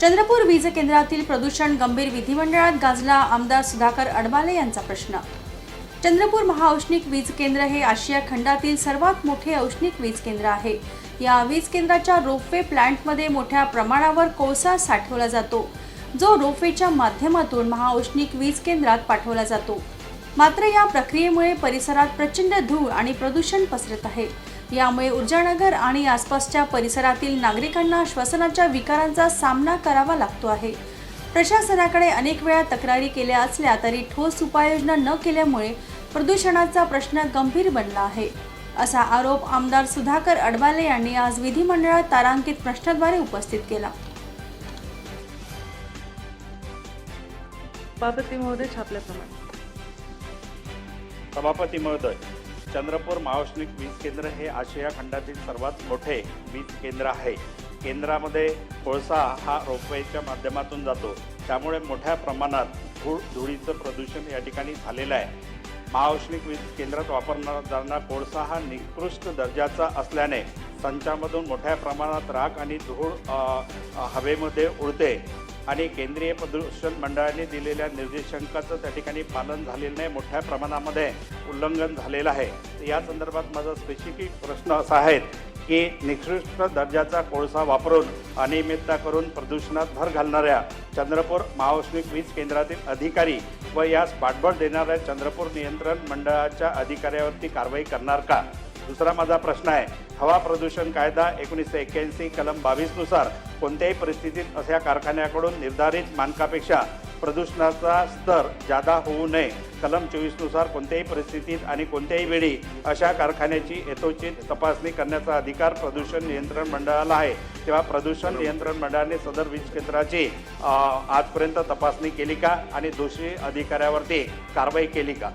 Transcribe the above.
चंद्रपूर वीज केंद्रातील प्रदूषण गंभीर विधिमंडळात गाजला आमदार सुधाकर अडबाले यांचा प्रश्न. चंद्रपूर महाऔष्णिक वीज केंद्र हे आशिया खंडातील सर्वात मोठे औष्णिक वीज केंद्र आहे. या वीज केंद्राच्या रोपवे प्लांटमध्ये मोठ्या प्रमाणावर कोळसा साठवला जातो. जो रोपवेच्या माध्यमातून महाऔष्णिक वीज केंद्रात पाठवला जातो. मात्र या प्रक्रियेमुळे परिसरात प्रचंड धूळ आणि प्रदूषण पसरत आहे. यामुळे ऊर्जानगर आणि आसपासच्या परिसरातील नागरिकांना श्वसनाच्या विकारांचा सामना करावा लागतो आहे. प्रशासनाकडे अनेक वेळा तक्रारी केल्या असल्या तरी ठोस उपाययोजना न केल्यामुळे प्रदूषणाचा प्रश्न गंभीर बनला आहे. असा आरोप आमदार सुधाकर अडबाले यांनी आज विधिमंडळात तारांकित प्रश्नाद्वारे उपस्थित केला. सभापती महोदय छापल्याप्रमाणे. सभापती महोदय चंद्रपूर महाऔष्णिक वीज केंद्र हे आशिया खंडातील सर्वात मोठे वीज केंद्र आहे. केंद्रामध्ये कोळसा हा रोपवेच्या माध्यमातून जातो. त्यामुळे मोठ्या प्रमाणात धूळ धुळीचं प्रदूषण या ठिकाणी झालेलं आहे. महाऔष्णिक वीज केंद्रात वापरला जाणारा कोळसा हा निकृष्ट दर्जाचा असल्याने संचामधून मोठ्या प्रमाणात राख आणि धूळ हवेमध्ये उडते. आणि केंद्रीय प्रदूषण मंडळाने दिलेल्या निर्देशांकाचं त्या ठिकाणी पालन झालेलं नाही मोठ्या प्रमाणामध्ये उल्लंघन झालेलं आहे. या संदर्भात माझा स्पेसिफिक प्रश्न असा आहे की निकृष्ट दर्जाचा कोळसा वापरून अनियमितता करून प्रदूषणात भर घालणाऱ्या चंद्रपूर महाऔष्णिक वीज केंद्रातील अधिकारी व यास पाठबळ देणाऱ्या चंद्रपूर नियंत्रण मंडळाच्या अधिकाऱ्यावरती कारवाई करणार का? दुसरा माझा प्रश्न आहे हवा प्रदूषण कायदा एकोणीसशे एक्क्याऐंशी कलम बावीसनुसार कोणत्याही परिस्थितीत अशा कारखान्याकडून निर्धारित मानकापेक्षा प्रदूषणाचा स्तर जादा होऊ नये. कलम चोवीसनुसार कोणत्याही परिस्थितीत आणि कोणत्याही वेळी अशा कारखान्याची यथोचित तपासणी करण्याचा अधिकार प्रदूषण नियंत्रण मंडळाला आहे. तेव्हा प्रदूषण नियंत्रण मंडळाने सदर वीज क्षेत्राची आजपर्यंत तपासणी केली का? आणि दोषी अधिकाऱ्यावरती कारवाई केली का?